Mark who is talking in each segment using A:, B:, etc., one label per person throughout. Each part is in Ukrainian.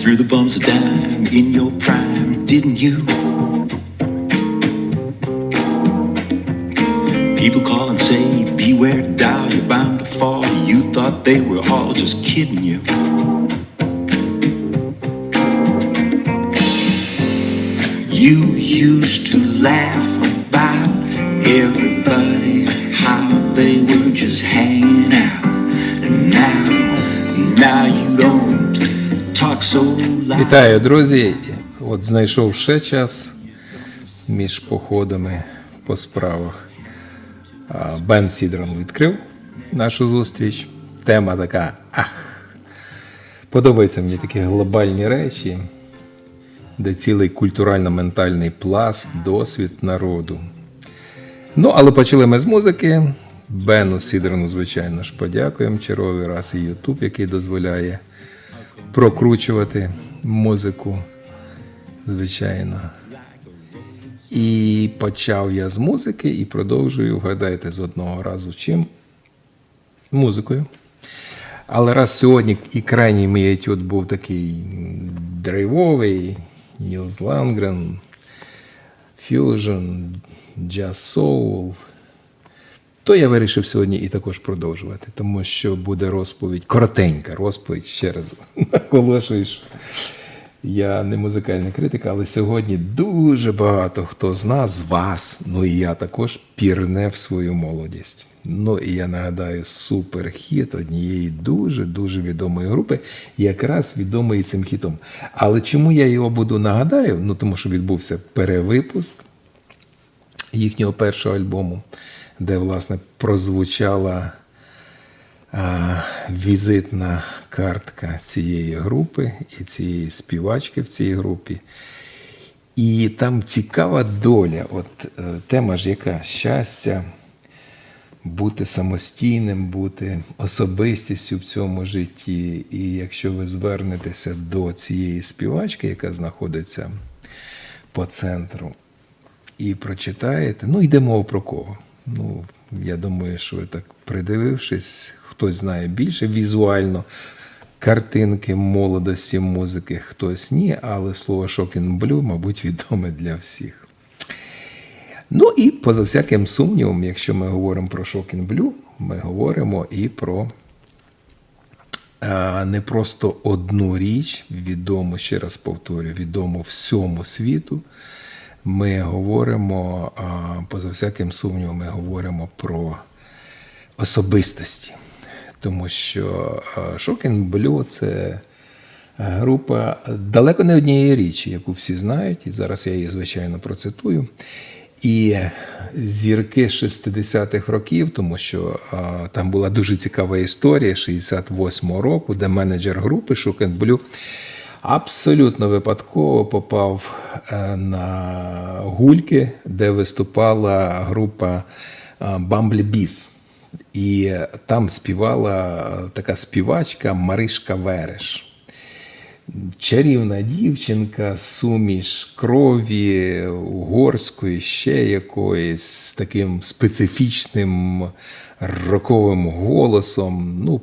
A: threw the bums a dime in your prime, didn't you? People call and say, Beware, doll, you're bound to fall. You thought they were all just kidding you. You used to laugh about everybody, how they were just hanging out. And now, now you don't.
B: Вітаю, друзі! От знайшов ще час між походами по справах. Бен Сідрон відкрив нашу зустріч. Тема така. Ах! Подобаються мені такі глобальні речі, де цілий культурально-ментальний пласт, досвід народу. Ну, але почали ми з музики. Бену Сідрону, звичайно ж, подякуємо черговий раз і Ютуб, який дозволяє прокручувати музику, звичайно. І почав я з музики і продовжую, вгадайте, з одного разу чим? Музикою. Але раз сьогодні і крайній мій етюд був такий драйвовий, Нілз Лангрен, Fusion, Jazz Soul, то я вирішив сьогодні і також продовжувати, тому що буде розповідь, коротенька розповідь, ще раз наголошую, я не музикальний критик, але сьогодні дуже багато хто з нас, з вас, ну і я також пірне в свою молодість. Ну і я нагадаю суперхіт однієї дуже-дуже відомої групи, якраз відомої цим хітом. Але чому я його буду нагадаю? Ну тому що відбувся перевипуск їхнього першого альбому, де, власне, прозвучала а, візитна картка цієї групи і цієї співачки в цій групі. І там цікава доля. От е, тема ж яка щастя, бути самостійним, бути особистістю в цьому житті. І якщо ви звернетеся до цієї співачки, яка знаходиться по центру, і прочитаєте, ну йде мова про кого. Ну, я думаю, що так придивившись, хтось знає більше візуально картинки молодості музики, хтось ні, але слово Blue, мабуть, відоме для всіх. Ну і поза всяким сумнівом, якщо ми говоримо про Blue, ми говоримо і про а, не просто одну річ, відому, ще раз повторю, відому всьому світу. Ми говоримо, поза всяким сумнівом, ми говоримо про особистості. Тому що Shocking Blue – це група далеко не однієї річі, яку всі знають, і зараз я її, звичайно, процитую. І зірки 60-х років, тому що а, там була дуже цікава історія 68-го року, де менеджер групи Blue абсолютно випадково попав е, на гульки, де виступала група Bumble Bees. І там співала така співачка Маришка Вереш. Чарівна дівчинка, суміш крові, угорської, ще якоїсь, з таким специфічним роковим голосом. Ну,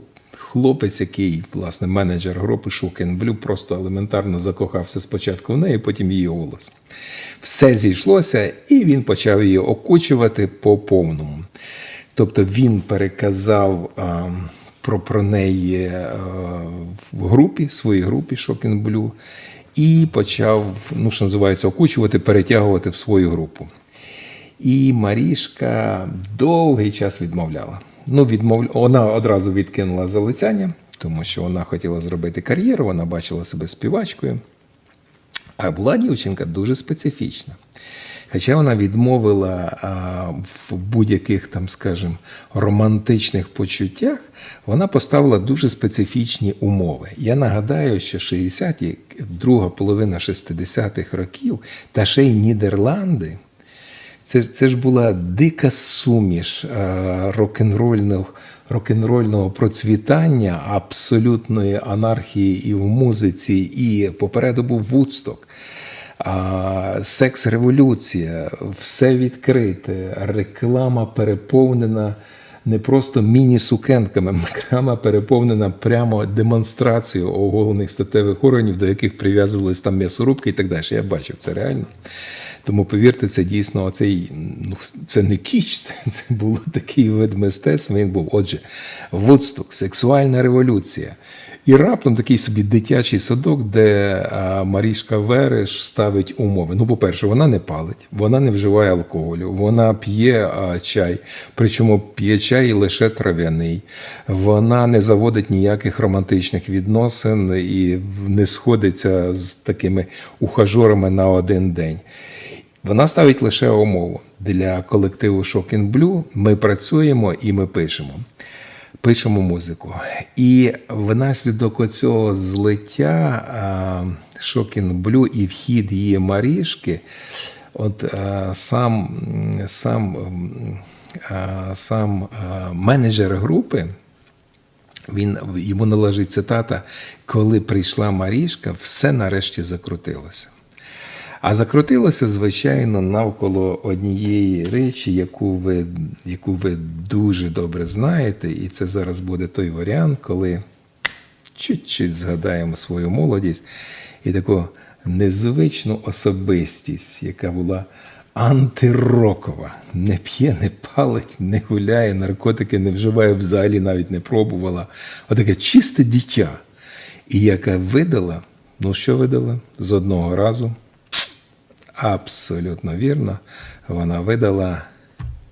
B: хлопець, який, власне, менеджер групи Шукен Блю, просто елементарно закохався спочатку в неї, потім її голос. Все зійшлося, і він почав її окучувати по повному. Тобто він переказав а, про про неї а, в групі, своїй групі Shocking Blue, і почав, ну, що називається, окучувати, перетягувати в свою групу. І Марішка довгий час відмовляла. Ну, відмов... Вона одразу відкинула залицяння, тому що вона хотіла зробити кар'єру, вона бачила себе співачкою. А була дівчинка дуже специфічна. Хоча вона відмовила а, в будь-яких там, скажімо, романтичних почуттях, вона поставила дуже специфічні умови. Я нагадаю, що 60-ті, друга половина 60-х років, та ще й Нідерланди. Це, це ж була дика суміш рок-н-рольного, рок-н-рольного процвітання, абсолютної анархії і в музиці, і попереду був Вудсток. Секс-революція, все відкрите, реклама переповнена не просто міні-сукенками. Крама переповнена прямо демонстрацією оголених статевих органів, до яких прив'язувались там м'ясорубки і так далі. Я бачив це реально. Тому повірте, це дійсно оцей, ну, це не кіч, це, це був такий вид мистецтва. Він був. Отже, Вудсток, сексуальна революція. І раптом такий собі дитячий садок, де Марішка Вереш ставить умови. Ну, по-перше, вона не палить, вона не вживає алкоголю, вона п'є чай, причому п'є чай лише трав'яний. Вона не заводить ніяких романтичних відносин і не сходиться з такими ухажорами на один день. Вона ставить лише умову для колективу Shocking Blue Ми працюємо і ми пишемо. Пишемо музику. І внаслідок оцього злиття Shocking Blue і вхід її Марішки, от сам, сам, сам менеджер групи. Він йому належить цитата: коли прийшла Марішка, все нарешті закрутилося. А закрутилося, звичайно, навколо однієї речі, яку ви, яку ви дуже добре знаєте, і це зараз буде той варіант, коли чуть-чуть згадаємо свою молодість і таку незвичну особистість, яка була антирокова. Не п'є, не палить, не гуляє, наркотики не вживає, взагалі навіть не пробувала. Отаке чисте дитя. І яка видала, ну що видала? З одного разу. Абсолютно вірно, вона видала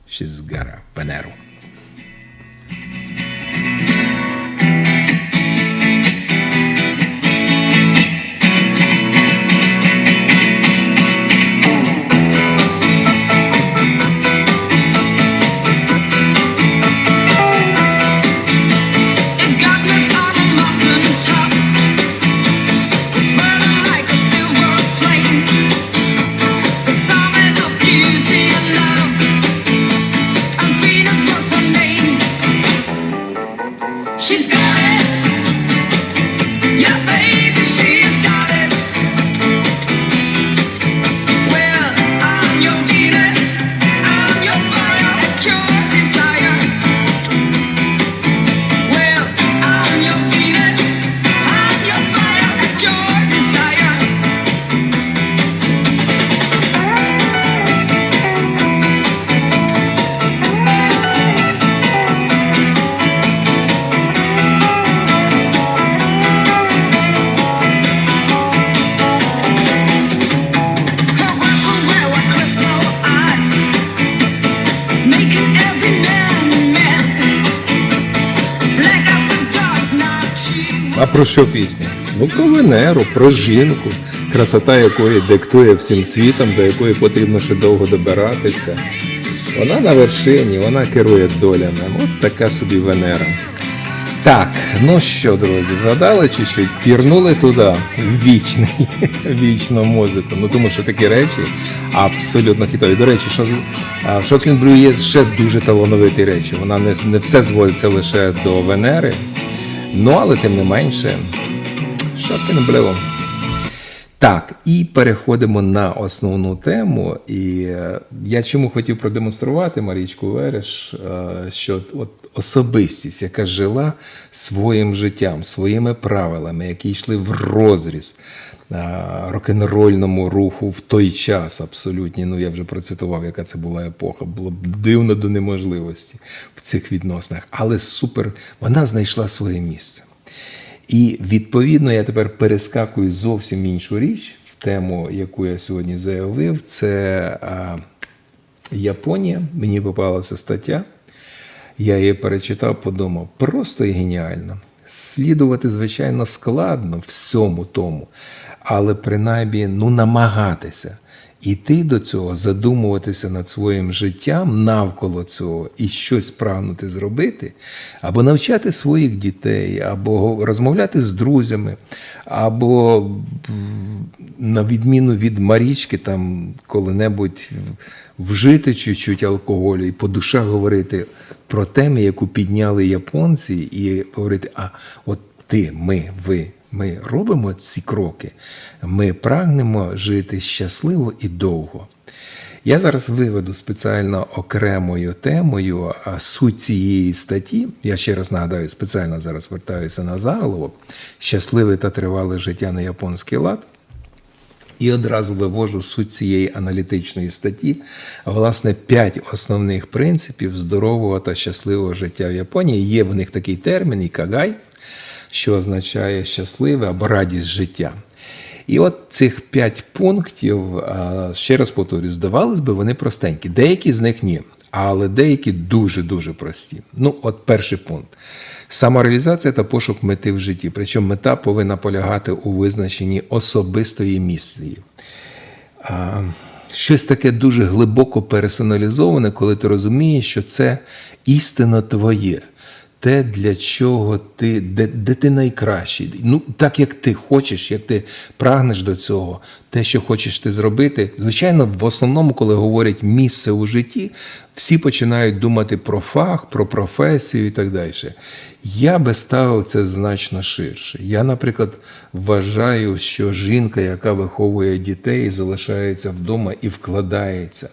B: Шізгара Венеру. А про що пісня? Ну, про Венеру, про жінку, красота якої диктує всім світом, до якої потрібно ще довго добиратися. Вона на вершині, вона керує долями. От така собі Венера. Так, ну що, друзі, згадали чуть-чуть, пірнули туди вічний, вічну музику. Ну тому що такі речі абсолютно хітові. До речі, що Shocking Blue є ще дуже талановиті речі. Вона не, не все зводиться лише до Венери. Ну, але тим не менше, Blue. Так, і переходимо на основну тему. І е, я чому хотів продемонструвати Марічку Вереш, е, що от особистість, яка жила своїм життям, своїми правилами, які йшли в розріз рок-н-рольному руху в той час абсолютні. Ну я вже процитував, яка це була епоха. Було б дивно до неможливості в цих відносинах. Але супер, вона знайшла своє місце. І відповідно я тепер перескакую зовсім іншу річ в тему, яку я сьогодні заявив. Це а, Японія. Мені попалася стаття. Я її перечитав, подумав, просто геніально. Слідувати, звичайно, складно всьому тому, але принаймні ну, намагатися іти до цього, задумуватися над своїм життям навколо цього і щось прагнути зробити, або навчати своїх дітей, або розмовляти з друзями, або на відміну від Марічки, там коли-небудь вжити чуть-чуть алкоголю і по душах говорити про теми, яку підняли японці, і говорити: а от ти, ми, ви. Ми робимо ці кроки, ми прагнемо жити щасливо і довго. Я зараз виведу спеціально окремою темою суть цієї статті. Я ще раз нагадаю, спеціально зараз вертаюся на заголовок Щасливе та тривале життя на японський лад. І одразу вивожу суть цієї аналітичної статті. Власне, п'ять основних принципів здорового та щасливого життя в Японії. Є в них такий термін ікагай, що означає щасливе або радість життя. І от цих п'ять пунктів, ще раз повторюю, здавалось би, вони простенькі. Деякі з них ні, але деякі дуже-дуже прості. Ну, от перший пункт. Самореалізація та пошук мети в житті. Причому мета повинна полягати у визначенні особистої місії. Щось таке дуже глибоко персоналізоване, коли ти розумієш, що це істинно твоє. Те, для чого ти, де, де ти найкращий. Ну, так як ти хочеш, як ти прагнеш до цього, те, що хочеш ти зробити. Звичайно, в основному, коли говорять місце у житті, всі починають думати про фах, про професію і так далі. Я би ставив це значно ширше. Я, наприклад, вважаю, що жінка, яка виховує дітей, залишається вдома і вкладається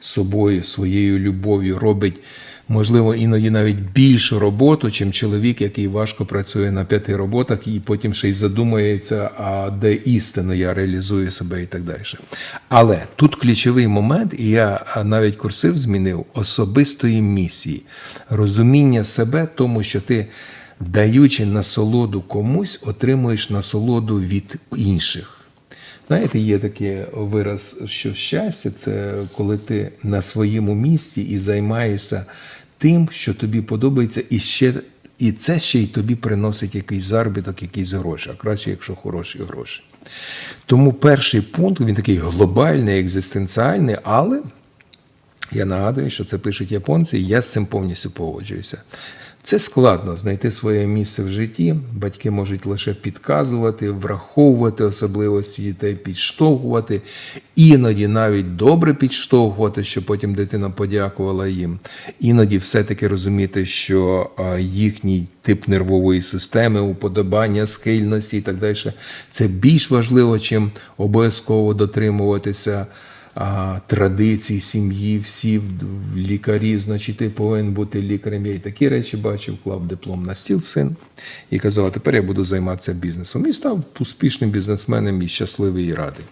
B: собою, своєю любов'ю, робить можливо, іноді навіть більшу роботу, чим чоловік, який важко працює на п'яти роботах, і потім ще й задумується, а де істинно я реалізую себе і так далі. Але тут ключовий момент, і я навіть курсив змінив особистої місії, розуміння себе, тому що ти. Даючи насолоду комусь, отримуєш насолоду від інших. Знаєте, є такий вираз, що щастя це коли ти на своєму місці і займаєшся тим, що тобі подобається, і ще і це ще й тобі приносить якийсь заробіток, якісь гроші, а краще, якщо хороші гроші. Тому перший пункт він такий глобальний, екзистенціальний, але я нагадую, що це пишуть японці, і я з цим повністю погоджуюся. Це складно знайти своє місце в житті. Батьки можуть лише підказувати, враховувати особливості дітей, підштовхувати, іноді навіть добре підштовхувати, щоб потім дитина подякувала їм. Іноді все-таки розуміти, що їхній тип нервової системи, уподобання, схильності і так далі, це більш важливо, чим обов'язково дотримуватися а, традицій сім'ї, всі лікарі, значить, ти повинен бути лікарем. Я і такі речі бачив, клав диплом на стіл син і казав, а тепер я буду займатися бізнесом. І став успішним бізнесменом і щасливий і радий.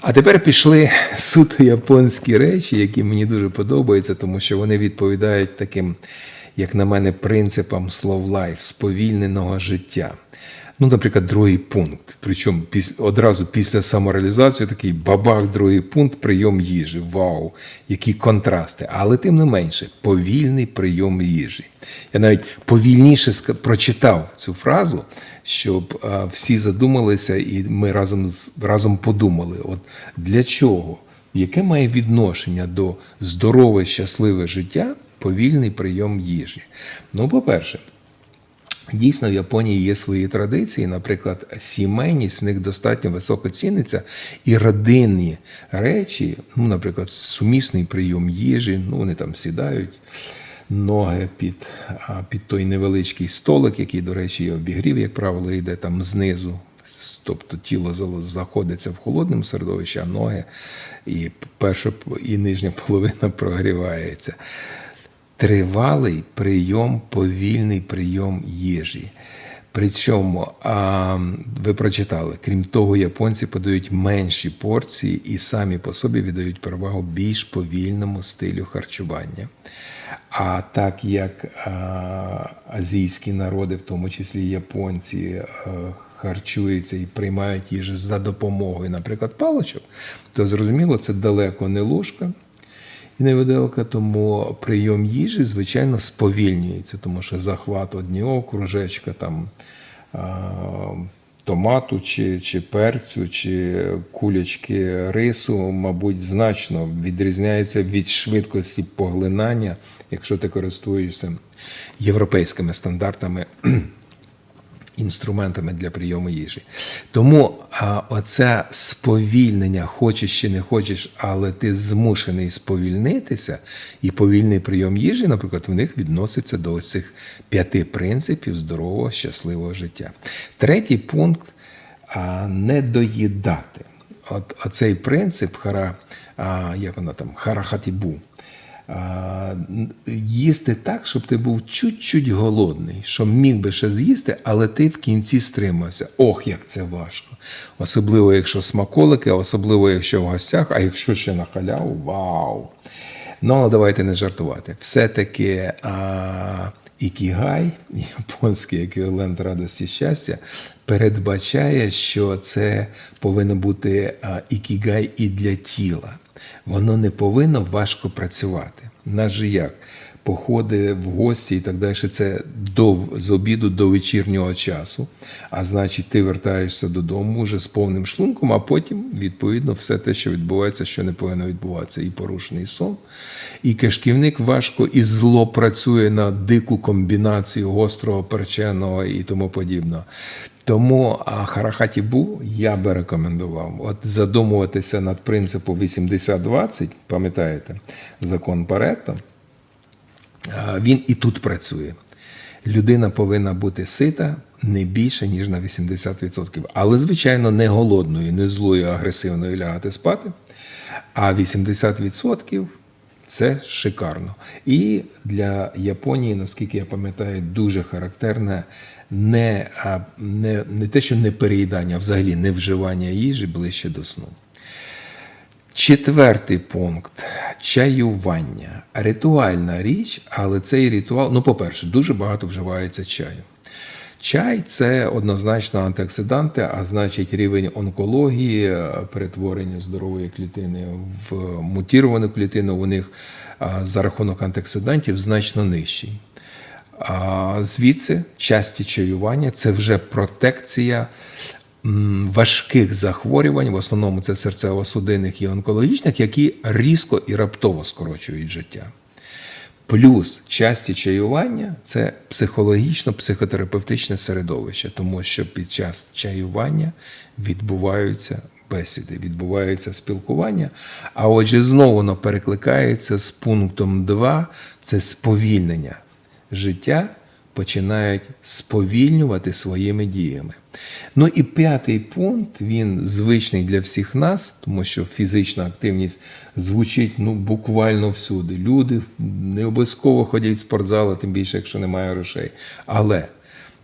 B: А тепер пішли суто японські речі, які мені дуже подобаються, тому що вони відповідають таким, як на мене, принципам slow life, сповільненого життя. Ну, наприклад, другий пункт. Причому піс- одразу після самореалізації такий бабах, другий пункт прийом їжі. Вау, які контрасти. Але тим не менше, повільний прийом їжі. Я навіть повільніше прочитав цю фразу, щоб а, всі задумалися, і ми разом з разом подумали: от для чого? Яке має відношення до здорове, щасливе життя повільний прийом їжі? Ну, по-перше, Дійсно, в Японії є свої традиції, наприклад, сімейність в них достатньо високо ціниться, і родинні речі, ну, наприклад, сумісний прийом їжі, ну вони там сідають ноги під, під той невеличкий столик, який, до речі, і обігрів, як правило, йде там знизу. Тобто тіло знаходиться в холодному середовищі, а ноги і перша і нижня половина прогрівається тривалий прийом, повільний прийом їжі. Причому, а, ви прочитали, крім того, японці подають менші порції і самі по собі віддають перевагу більш повільному стилю харчування. А так як а, азійські народи, в тому числі японці, а, харчуються і приймають їжу за допомогою, наприклад, паличок, то зрозуміло, це далеко не ложка і не тому прийом їжі, звичайно, сповільнюється, тому що захват одного кружечка там. Томату чи, чи перцю, чи кулячки рису, мабуть, значно відрізняється від швидкості поглинання, якщо ти користуєшся європейськими стандартами інструментами для прийому їжі. Тому а, оце сповільнення, хочеш чи не хочеш, але ти змушений сповільнитися, і повільний прийом їжі, наприклад, в них відноситься до ось цих п'яти принципів здорового, щасливого життя. Третій пункт а, не доїдати. от, оцей принцип хара, а, як вона там, харахатібу, їсти так, щоб ти був чуть-чуть голодний, що міг би ще з'їсти, але ти в кінці стримався. Ох, як це важко. Особливо, якщо смаколики, особливо, якщо в гостях, а якщо ще на халяву, вау! Ну, але давайте не жартувати. Все-таки ікігай, японський еквівалент радості щастя, передбачає, що це повинно бути ікігай і для тіла. Воно не повинно важко працювати. Наш же як? Походи в гості і так далі, це до, з обіду до вечірнього часу. А значить, ти вертаєшся додому вже з повним шлунком, а потім, відповідно, все те, що відбувається, що не повинно відбуватися, і порушений сон. І кишківник важко і зло працює на дику комбінацію гострого, перченого і тому подібного. Тому Харахатібу я би рекомендував от задумуватися над принципом 80-20, пам'ятаєте, закон Паретто, він і тут працює. Людина повинна бути сита не більше, ніж на 80%. Але, звичайно, не голодною, не злою, агресивною лягати спати. А 80% це шикарно. І для Японії, наскільки я пам'ятаю, дуже характерне не, не, не те, що не переїдання, а взагалі не вживання їжі ближче до сну. Четвертий пункт чаювання. Ритуальна річ, але цей ритуал, ну, по-перше, дуже багато вживається чаю. Чай це однозначно антиоксиданти, а значить рівень онкології, е, перетворення здорової клітини в мутіровану клітину у них за рахунок антиоксидантів значно нижчий. А звідси часті чаювання це вже протекція важких захворювань, в основному це серцево-судинних і онкологічних, які різко і раптово скорочують життя. Плюс часті чаювання це психологічно-психотерапевтичне середовище, тому що під час чаювання відбуваються бесіди, відбувається спілкування. А отже, знову воно перекликається з пунктом 2 це сповільнення життя починають сповільнювати своїми діями. Ну і п'ятий пункт, він звичний для всіх нас, тому що фізична активність звучить ну, буквально всюди. Люди не обов'язково ходять в спортзал, тим більше, якщо немає грошей. Але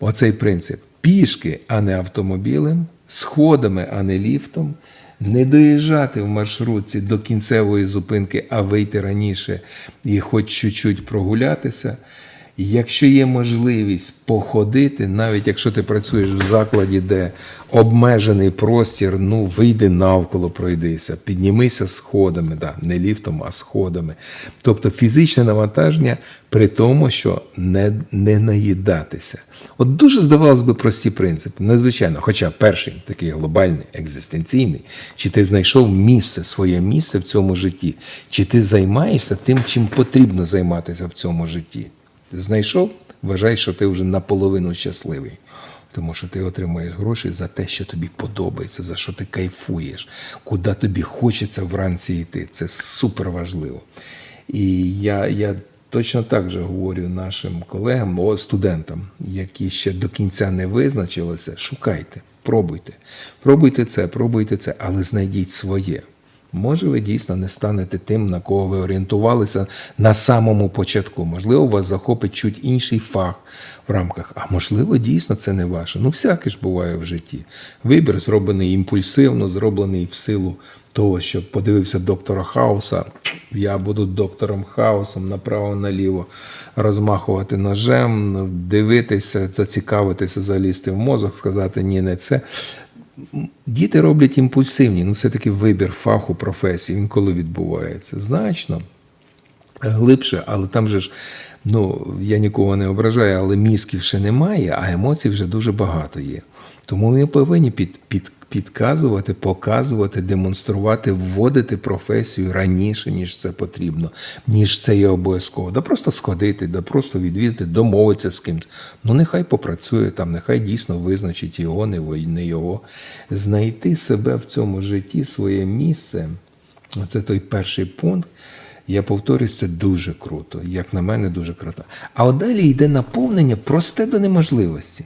B: оцей принцип пішки, а не автомобілем, сходами, а не ліфтом, не доїжджати в маршрутці до кінцевої зупинки, а вийти раніше і хоч чуть-чуть прогулятися. Якщо є можливість походити, навіть якщо ти працюєш в закладі, де обмежений простір, ну вийди навколо, пройдися, піднімися сходами, да, не ліфтом, а сходами. Тобто фізичне навантаження при тому, що не, не наїдатися. От дуже здавалось би прості принципи. Незвичайно, хоча перший такий глобальний, екзистенційний, чи ти знайшов місце, своє місце в цьому житті, чи ти займаєшся тим, чим потрібно займатися в цьому житті. Знайшов, вважай, що ти вже наполовину щасливий. Тому що ти отримуєш гроші за те, що тобі подобається, за що ти кайфуєш, куди тобі хочеться вранці йти. Це супер важливо. І я, я точно так же говорю нашим колегам, о, студентам, які ще до кінця не визначилися, шукайте, пробуйте. Пробуйте це, пробуйте це, але знайдіть своє. Може, ви дійсно не станете тим, на кого ви орієнтувалися на самому початку. Можливо, вас захопить чуть інший фах в рамках, а можливо, дійсно це не ваше. Ну, всяке ж буває в житті. Вибір зроблений імпульсивно, зроблений в силу того, що подивився доктора Хауса. Я буду доктором Хаусом направо-наліво розмахувати ножем, дивитися, зацікавитися, залізти в мозок, сказати ні, не це. Діти роблять імпульсивні, ну все-таки вибір фаху, професії, він коли відбувається. Значно глибше, але там же ж, ну, я нікого не ображаю, але мізків ще немає, а емоцій вже дуже багато є. Тому ми повинні під, під, підказувати, показувати, демонструвати, вводити професію раніше, ніж це потрібно, ніж це є обов'язково. Да просто сходити, да просто відвідати, домовитися з кимось. Ну, нехай попрацює там, нехай дійсно визначить його, не його. Знайти себе в цьому житті, своє місце. Це той перший пункт. Я повторюсь, це дуже круто. Як на мене, дуже круто. А от далі йде наповнення просте до неможливості.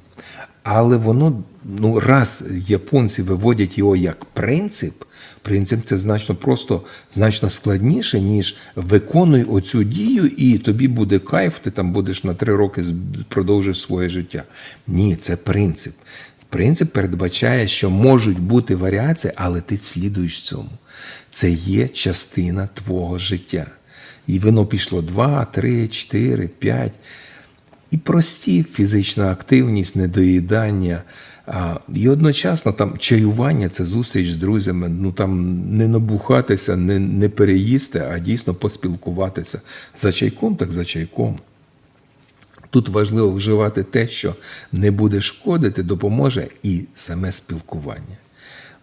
B: Але воно, ну, раз японці виводять його як принцип, принцип це значно просто значно складніше, ніж виконуй оцю дію, і тобі буде кайф, ти там будеш на три роки продовжиш своє життя. Ні, це принцип. Принцип передбачає, що можуть бути варіації, але ти слідуєш цьому. Це є частина твого життя. І воно пішло 2, 3, 4, 5. І прості фізична активність, недоїдання. І одночасно там чаювання це зустріч з друзями. Ну там не набухатися, не, не переїсти, а дійсно поспілкуватися. За чайком, так за чайком. Тут важливо вживати те, що не буде шкодити, допоможе і саме спілкування.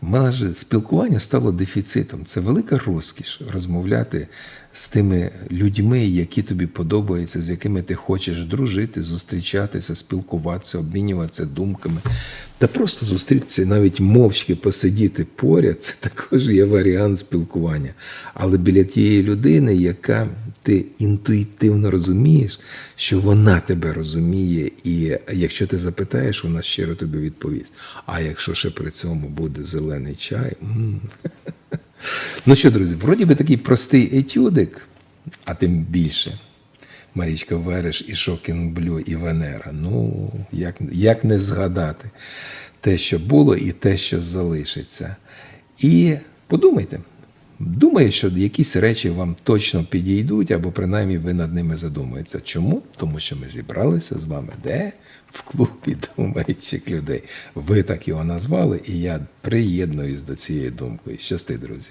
B: В мене ж спілкування стало дефіцитом. Це велика розкіш розмовляти з тими людьми, які тобі подобаються, з якими ти хочеш дружити, зустрічатися, спілкуватися, обмінюватися думками. Та просто зустрітися, навіть мовчки посидіти поряд, це також є варіант спілкування. Але біля тієї людини, яка ти інтуїтивно розумієш, що вона тебе розуміє, і якщо ти запитаєш, вона щиро тобі відповість. А якщо ще при цьому буде зелений чай. м. Ну що, друзі, вроді би такий простий етюдик, а тим більше. Марічка Вереш і Шокін Блю і Венера. Ну, як, як не згадати те, що було, і те, що залишиться. І подумайте. Думаю, що якісь речі вам точно підійдуть, або принаймні ви над ними задумаєтеся. Чому? Тому що ми зібралися з вами де? В клубі думаючих людей. Ви так його назвали, і я приєднуюсь до цієї думки. Щасти, друзі.